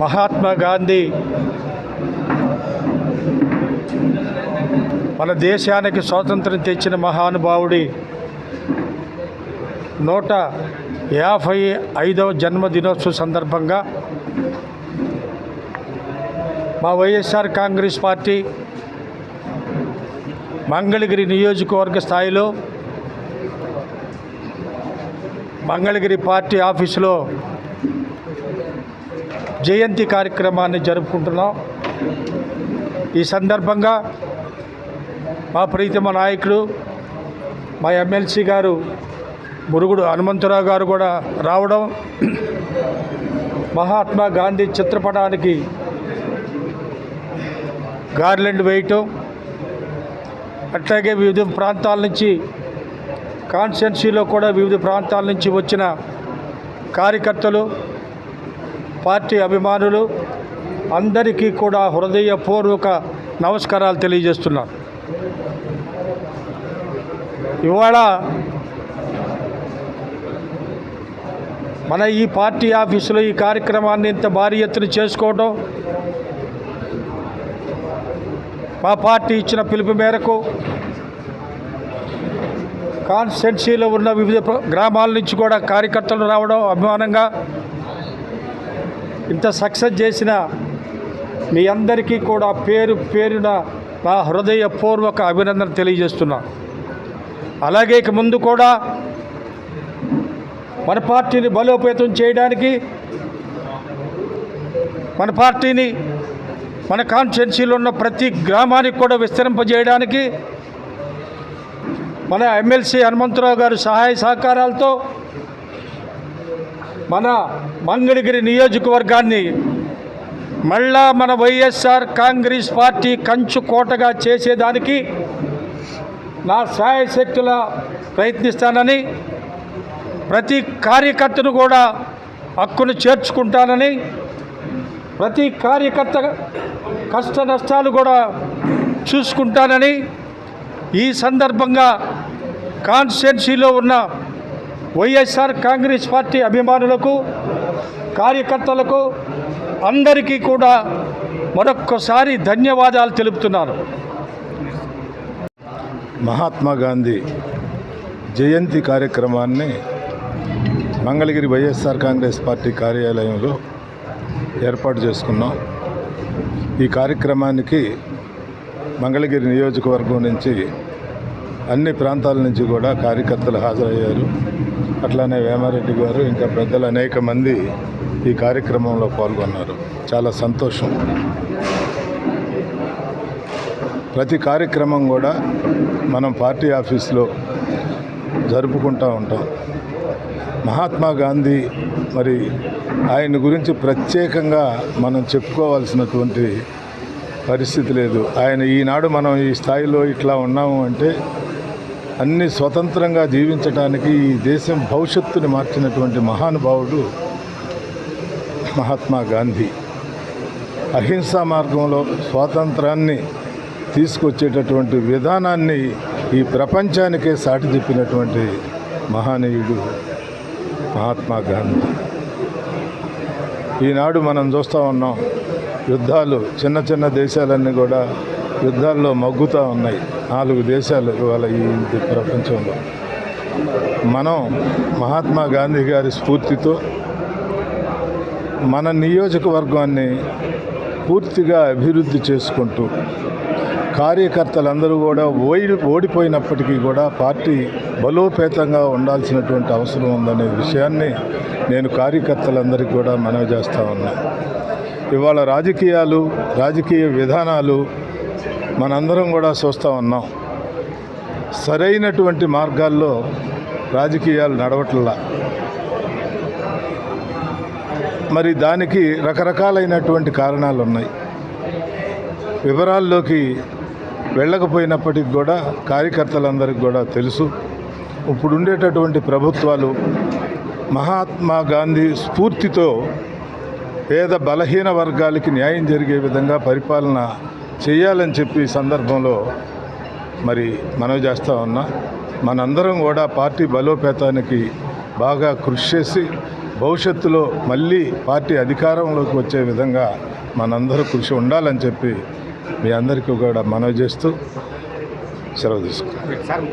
మహాత్మా గాంధీ. మన దేశానికి స్వాతంత్రం తెచ్చిన మహానుభావుడి నూట యాభై ఐదవ జన్మదినోత్సవ సందర్భంగా మా వైఎస్ఆర్ కాంగ్రెస్ పార్టీ మంగళగిరి నియోజకవర్గ స్థాయిలో మంగళగిరి పార్టీ ఆఫీసులో జయంతి కార్యక్రమాన్ని జరుపుకుంటున్నాం. ఈ సందర్భంగా మా ప్రీతమ నాయకుడు మా ఎమ్మెల్సీ గారు మురుగుడు హనుమంతరావు గారు కూడా రావడం మహాత్మా గాంధీ చిత్రపటానికి గార్లెండ్ వేయటం అట్లాగే వివిధ ప్రాంతాల నుంచి కాన్స్టెన్సీలో కూడా వివిధ ప్రాంతాల నుంచి వచ్చిన కార్యకర్తలు పార్టీ అభిమానులు అందరికీ కూడా హృదయపూర్వక నమస్కారాలు తెలియజేస్తున్నాను. ఇవాళ మన ఈ పార్టీ ఆఫీసులో ఈ కార్యక్రమాన్ని ఇంత భారీ ఎత్తున చేసుకోవడం మా పార్టీ ఇచ్చిన పిలుపు మేరకు కాన్స్టెన్సీలో ఉన్న వివిధ గ్రామాల నుంచి కూడా కార్యకర్తలు రావడం అభిమానంగా ఇంత సక్సెస్ చేసిన మీ అందరికీ కూడా పేరు పేరున నా హృదయపూర్వక అభినందన తెలియజేస్తున్నా. అలాగే ఇక ముందు కూడా మన పార్టీని బలోపేతం చేయడానికి మన పార్టీని మన కాన్స్టిట్యున్సీలో ఉన్న ప్రతి గ్రామానికి కూడా విస్తరింపజేయడానికి మన ఎమ్మెల్సీ హనుమంతరావు గారు సహాయ సహకారాలతో మన మంగళగిరి నియోజకవర్గాన్ని మళ్ళా మన వైఎస్ఆర్ కాంగ్రెస్ పార్టీ కంచు కోటగా చేసేదానికి నా శాయశక్తుల ప్రయత్నిస్తానని ప్రతి కార్యకర్తను కూడా హక్కును చేర్చుకుంటానని ప్రతి కార్యకర్త కష్ట నష్టాలు కూడా చూసుకుంటానని ఈ సందర్భంగా కాన్స్టిట్యున్సీలో ఉన్న వైఎస్ఆర్ కాంగ్రెస్ పార్టీ అభిమానులకు కార్యకర్తలకు అందరికీ కూడా మరొక్కసారి ధన్యవాదాలు తెలుపుతున్నాను. మహాత్మా గాంధీ జయంతి కార్యక్రమాన్ని మంగళగిరి వైఎస్ఆర్ కాంగ్రెస్ పార్టీ కార్యాలయంలో ఏర్పాటు చేసుకున్నాం. ఈ కార్యక్రమానికి మంగళగిరి నియోజకవర్గం నుంచి అన్ని ప్రాంతాల నుంచి కూడా కార్యకర్తలు హాజరయ్యారు. అట్లానే వేమారెడ్డి గారు ఇంకా పెద్దలు అనేక మంది ఈ కార్యక్రమంలో పాల్గొన్నారు. చాలా సంతోషం. ప్రతి కార్యక్రమం కూడా మనం పార్టీ ఆఫీస్లో జరుపుకుంటూ ఉంటాం. మహాత్మా గాంధీ మరి ఆయన గురించి ప్రత్యేకంగా మనం చెప్పుకోవాల్సినటువంటి పరిస్థితి లేదు. ఆయన ఈనాడు మనం ఈ స్థాయిలో ఇట్లా ఉన్నాము అంటే అన్ని స్వతంత్రంగా జీవించడానికి ఈ దేశం భవిష్యత్తుని మార్చినటువంటి మహానుభావుడు మహాత్మా గాంధీ. అహింసా మార్గంలో స్వాతంత్రాన్ని తీసుకొచ్చేటటువంటి విధానాన్ని ఈ ప్రపంచానికే సాటి చెప్పినటువంటి మహానీయుడు మహాత్మా గాంధీ. ఈనాడు మనం చూస్తూ ఉన్నాం యుద్ధాలు చిన్న చిన్న దేశాలన్నీ కూడా యుద్ధాల్లో మగ్గుతూ ఉన్నాయి. నాలుగు దేశాలు ఇవాళ ఈ ప్రపంచంలో. మనం మహాత్మా గాంధీ గారి స్ఫూర్తితో మన నియోజకవర్గాన్ని పూర్తిగా అభివృద్ధి చేసుకుంటూ కార్యకర్తలందరూ కూడా ఓడి ఓడిపోయినప్పటికీ కూడా పార్టీ బలోపేతంగా ఉండాల్సినటువంటి అవసరం ఉందనే విషయాన్ని నేను కార్యకర్తలందరికీ కూడా మనవి చేస్తూ ఉన్నా. ఇవాళ రాజకీయాలు రాజకీయ విధానాలు మనందరం కూడా చూస్తూ ఉన్నాం. సరైనటువంటి మార్గాల్లో రాజకీయాలు నడవట్లా. మరి దానికి రకరకాలైనటువంటి కారణాలు ఉన్నాయి వివరాల్లోకి వెళ్ళకపోయినప్పటికి కూడా కార్యకర్తలందరికీ కూడా తెలుసు. ఇప్పుడు ఉండేటటువంటి ప్రభుత్వాలు మహాత్మా గాంధీ స్ఫూర్తితో పేద బలహీన వర్గాలకి న్యాయం జరిగే విధంగా పరిపాలన చేయాలని చెప్పి సందర్భంలో మరి మనవి చేస్తూ ఉన్నా మనందరం కూడా పార్టీ బలోపేతానికి బాగా కృషి చేసి భవిష్యత్తులో మళ్ళీ పార్టీ అధికారంలోకి వచ్చే విధంగా మనందరూ కృషి ఉండాలని చెప్పి మీ అందరికీ కూడా మనవి చేస్తూ సెలవు తీసుకుంటాం